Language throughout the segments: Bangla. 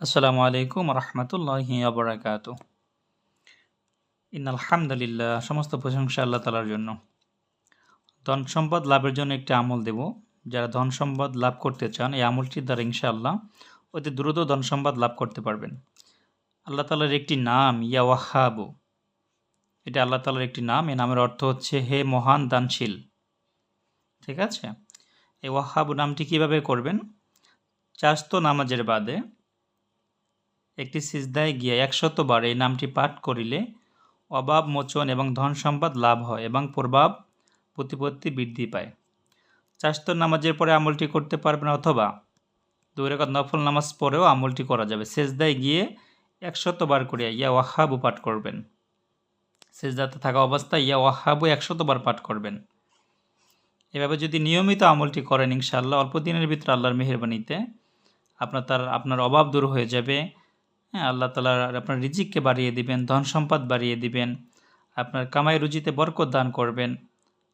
আসসালামু আলাইকুম রহমতুল্লাহি আবরাকাত। ইন আলহামদুলিল্লাহ সমস্ত প্রশংসা আল্লাহ তালার জন্য। ধন সম্পদ লাভের জন্য একটি আমল দেব। যারা ধন সম্পদ লাভ করতে চান, এই আমলটির দ্বারা ইনশাআল্লাহ অতি দ্রুত ধন সম্পদ লাভ করতে পারবেন। আল্লাহ তালার একটি নাম, ইয়া ওয়াহাবু। এটা আল্লাহ তালার একটি নাম। এই নামের অর্থ হচ্ছে, হে মহান দানশীল। ঠিক আছে? এই ওয়াহাবু নামটি কীভাবে করবেন? চাস্ত নামাজের বাদে একটি সিজদায় গিয়ে একশত বার এই নামটি পাঠ করিলে অভাব, মোচন এবং ধন সম্পদ লাভ হয় এবং প্রভাব, প্রতিপত্তি বৃদ্ধি পায়। চাস্তর নামাজের পরে আমলটি করতে পারবেন অথবা দুই নফল নামাজ পরেও আমলটি করা যাবে। সেজদায় গিয়ে একশত বার করে ইয়া ওয়াহাবু পাঠ করবেন। সেজদাতে থাকা অবস্থায় ইয়া ওয়াহাবু একশত বার পাঠ করবেন। এভাবে যদি নিয়মিত আমলটি করেন ইনশাআল্লাহ, অল্প দিনের ভিতরে আল্লাহর মেহরবানিতে আপনার তার, আপনার অভাব দূর হয়ে যাবে। হ্যাঁ আল্লাহ তালা আপনার রিজিককে বাড়িয়ে দিবেন, ধন সম্পদ বাড়িয়ে দিবেন, আপনার কামাই রুজিতে বরকত দান করবেন,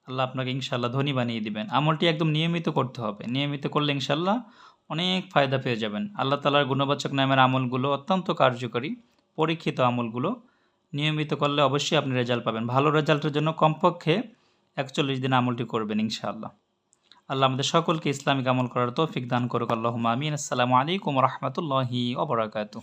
আল্লাহ আপনাকে ইনশাল্লাহ ধনী বানিয়ে দিবেন। আমলটি একদম নিয়মিত করতে হবে। নিয়মিত করলে ইনশাল্লাহ অনেক ফায়দা পেয়ে যাবেন। আল্লাহ তালার গুণবাচক নামের আমলগুলো অত্যন্ত কার্যকরী। পরীক্ষিত আমলগুলো নিয়মিত করলে অবশ্যই আপনি রেজাল্ট পাবেন। ভালো রেজাল্টের জন্য কমপক্ষে একচল্লিশ দিন আমলটি করবেন ইনশাআল্লাহ। আল্লাহ আমাদের সকলকে ইসলামিক আমল করার তৌফিক দান করুক। আল্লাহ আমিন। আসসালামু আলাইকুম রহমতুল্লাহি ওবরাকাতু